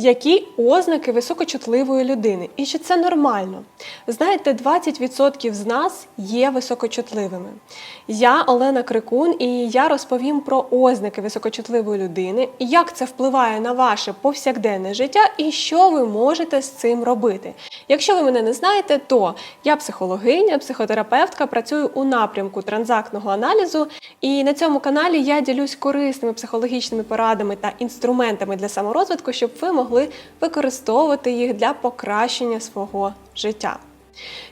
Які ознаки високочутливої людини? І чи це нормально? Знаєте, 20% з нас є високочутливими. Я Олена Крикун, і я розповім про ознаки високочутливої людини, як це впливає на ваше повсякденне життя і що ви можете з цим робити. Якщо ви мене не знаєте, то я психологиня, психотерапевтка, працюю у напрямку транзактного аналізу, і на цьому каналі я ділюсь корисними психологічними порадами та інструментами для саморозвитку, щоб ви могли використовувати їх для покращення свого життя.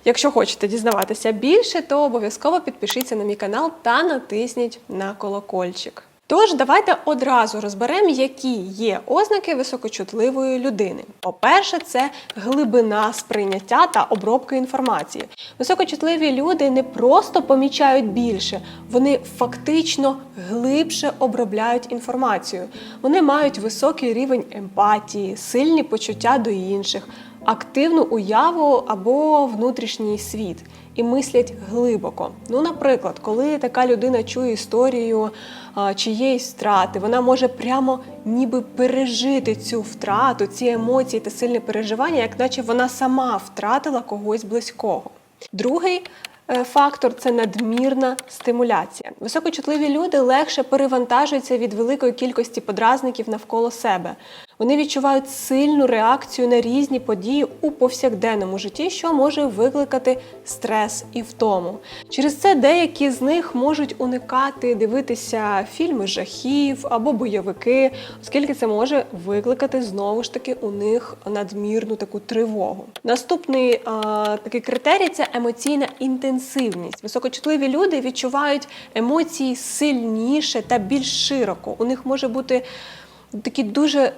Якщо хочете дізнаватися більше, то обов'язково підпишіться на мій канал та натисніть на колокольчик. Тож давайте одразу розберемо, які є ознаки високочутливої людини. По-перше, це глибина сприйняття та обробки інформації. Високочутливі люди не просто помічають більше, вони фактично глибше обробляють інформацію. Вони мають високий рівень емпатії, сильні почуття до інших, активну уяву або внутрішній світ і мислять глибоко. Ну, наприклад, коли така людина чує історію а, чиєїсь втрати, вона може прямо ніби пережити цю втрату, ці емоції та сильне переживання, як наче вона сама втратила когось близького. Другий е, фактор це надмірна стимуляція. Високочутливі люди легше перевантажуються від великої кількості подразників навколо себе. Вони відчувають сильну реакцію на різні події у повсякденному житті, що може викликати стрес і втому. Через це деякі з них можуть уникати дивитися фільми жахів або бойовики, оскільки це може викликати знову ж таки у них надмірну таку тривогу. Наступний а, такий критерій це емоційна інтенсивність. Високочутливі люди відчувають емоції сильніше та більш широко. У них може бути такі дуже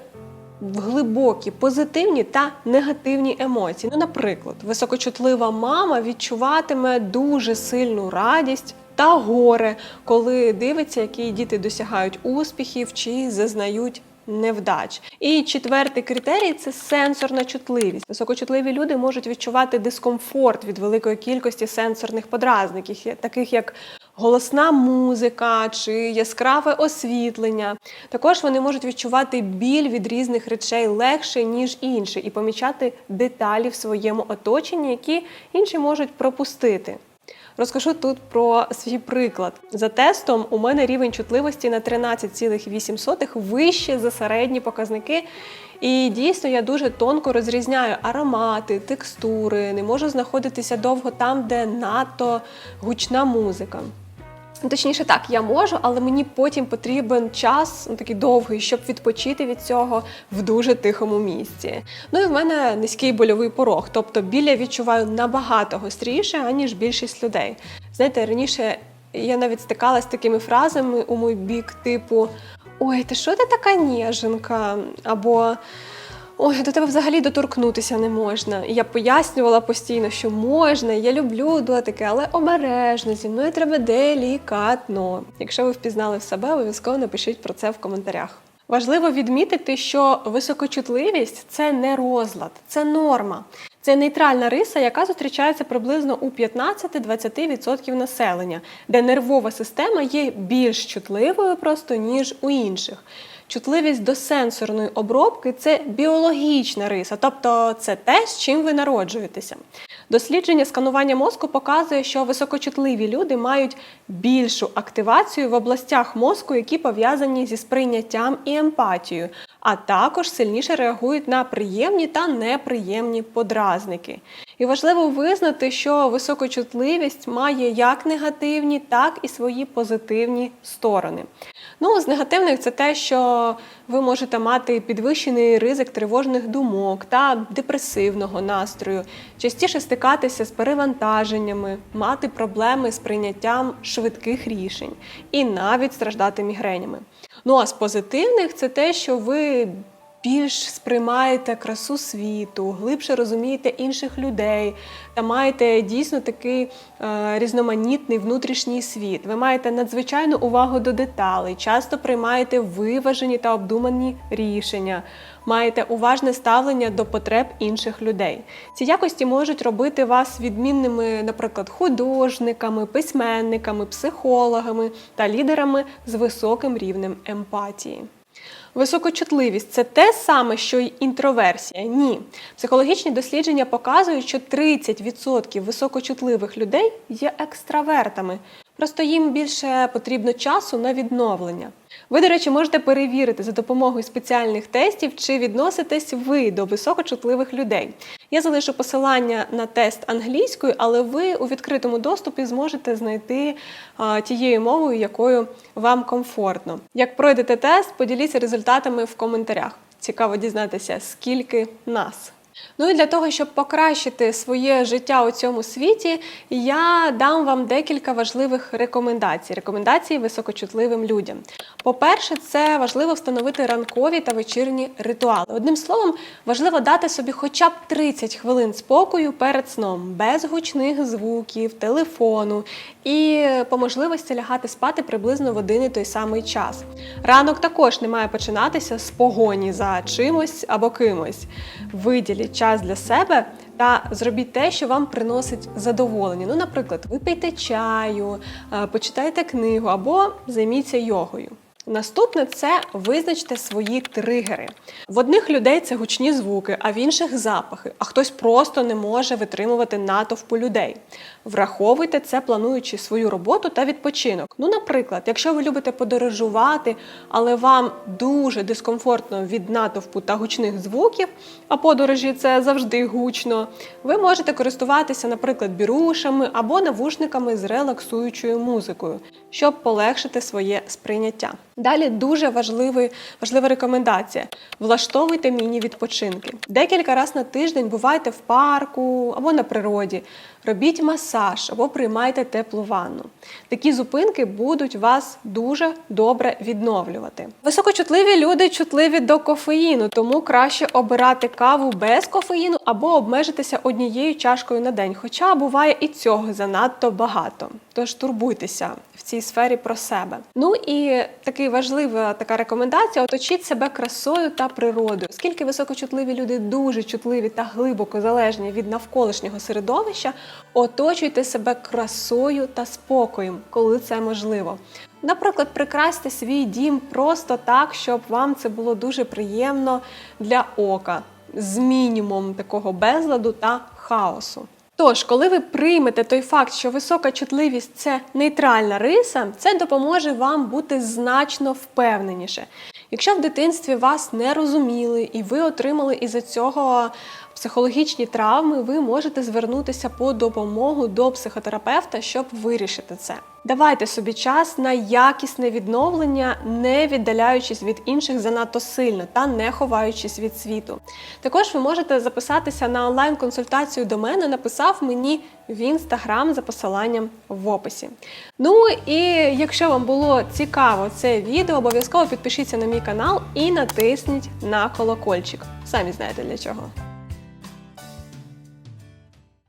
глибокі позитивні та негативні емоції. Ну, наприклад, високочутлива мама відчуватиме дуже сильну радість. Та горе, коли дивиться, які діти досягають успіхів чи зазнають невдач. І четвертий критерій це сенсорна чутливість. Високочутливі люди можуть відчувати дискомфорт від великої кількості сенсорних подразників, таких як голосна музика чи яскраве освітлення. Також вони можуть відчувати біль від різних речей легше, ніж інші, і помічати деталі в своєму оточенні, які інші можуть пропустити. Розкажу тут про свій приклад. За тестом у мене рівень чутливості на 13,8 вище за середні показники. І дійсно я дуже тонко розрізняю аромати, текстури, не можу знаходитися довго там, де надто гучна музика. Точніше, так, я можу, але мені потім потрібен час ну, такий довгий, щоб відпочити від цього в дуже тихому місці. Ну і в мене низький больовий порог, тобто біль я відчуваю набагато гостріше, аніж більшість людей. Знаєте, раніше я навіть стикалася з такими фразами у мій бік, типу Ой, ти що ти така ніженка? або Ой, до тебе взагалі доторкнутися не можна. І я пояснювала постійно, що можна, я люблю дотики, але обережно, зі мною треба делікатно. Якщо ви впізнали в себе, обов'язково напишіть про це в коментарях. Важливо відмітити, що високочутливість це не розлад, це норма. Це нейтральна риса, яка зустрічається приблизно у 15-20% населення, де нервова система є більш чутливою просто ніж у інших. Чутливість до сенсорної обробки це біологічна риса, тобто це те, з чим ви народжуєтеся. Дослідження сканування мозку показує, що високочутливі люди мають більшу активацію в областях мозку, які пов'язані зі сприйняттям і емпатією, а також сильніше реагують на приємні та неприємні подразники. І важливо визнати, що високочутливість має як негативні, так і свої позитивні сторони. Ну, з негативних це те, що ви можете мати підвищений ризик тривожних думок та депресивного настрою, частіше стикатися з перевантаженнями, мати проблеми з прийняттям швидких рішень і навіть страждати мігренями. Ну а з позитивних це те, що ви більш сприймаєте красу світу, глибше розумієте інших людей та маєте дійсно такий е, різноманітний внутрішній світ. Ви маєте надзвичайну увагу до деталей, часто приймаєте виважені та обдумані рішення, маєте уважне ставлення до потреб інших людей. Ці якості можуть робити вас відмінними, наприклад, художниками, письменниками, психологами та лідерами з високим рівнем емпатії. Високочутливість це те саме, що й інтроверсія? Ні. Психологічні дослідження показують, що 30% високочутливих людей є екстравертами. Просто їм більше потрібно часу на відновлення. Ви, до речі, можете перевірити за допомогою спеціальних тестів, чи відноситесь ви до високочутливих людей. Я залишу посилання на тест англійською, але ви у відкритому доступі зможете знайти тією мовою, якою вам комфортно. Як пройдете тест, поділіться результатами в коментарях. Цікаво дізнатися, скільки нас. Ну і для того, щоб покращити своє життя у цьому світі, я дам вам декілька важливих рекомендацій. Рекомендації високочутливим людям. По-перше, це важливо встановити ранкові та вечірні ритуали. Одним словом, важливо дати собі хоча б 30 хвилин спокою перед сном, без гучних звуків, телефону і по можливості лягати спати приблизно в один і той самий час. Ранок також не має починатися з погоні за чимось або кимось. Виділіть час для себе та зробіть те, що вам приносить задоволення. Ну, наприклад, випийте чаю, е, почитайте книгу або займіться йогою. Наступне це визначте свої тригери. В одних людей це гучні звуки, а в інших запахи, а хтось просто не може витримувати натовпу людей. Враховуйте це, плануючи свою роботу та відпочинок. Ну, наприклад, якщо ви любите подорожувати, але вам дуже дискомфортно від натовпу та гучних звуків, а подорожі це завжди гучно, ви можете користуватися, наприклад, бірушами або навушниками з релаксуючою музикою, щоб полегшити своє сприйняття. Далі дуже важливий, важлива рекомендація: влаштовуйте міні-відпочинки. Декілька разів на тиждень бувайте в парку або на природі, робіть масаж або приймайте теплу ванну. Такі зупинки будуть вас дуже добре відновлювати. Високочутливі люди чутливі до кофеїну, тому краще обирати каву без кофеїну або обмежитися однією чашкою на день. Хоча буває і цього занадто багато. Тож турбуйтеся в цій сфері про себе. Ну і такий важлива така рекомендація: оточіть себе красою та природою, оскільки високочутливі люди дуже чутливі та глибоко залежні від навколишнього середовища. Оточуйте себе красою та спокоєм, коли це можливо. Наприклад, прикрасьте свій дім просто так, щоб вам це було дуже приємно для ока, з мінімумом такого безладу та хаосу. Тож, коли ви приймете той факт, що висока чутливість це нейтральна риса, це допоможе вам бути значно впевненіше. Якщо в дитинстві вас не розуміли і ви отримали із-за цього психологічні травми, ви можете звернутися по допомогу до психотерапевта, щоб вирішити це. Давайте собі час на якісне відновлення, не віддаляючись від інших занадто сильно та не ховаючись від світу. Також ви можете записатися на онлайн-консультацію до мене, написав мені в інстаграм за посиланням в описі. Ну і якщо вам було цікаво це відео, обов'язково підпишіться на мій канал і натисніть на колокольчик. Самі знаєте для чого.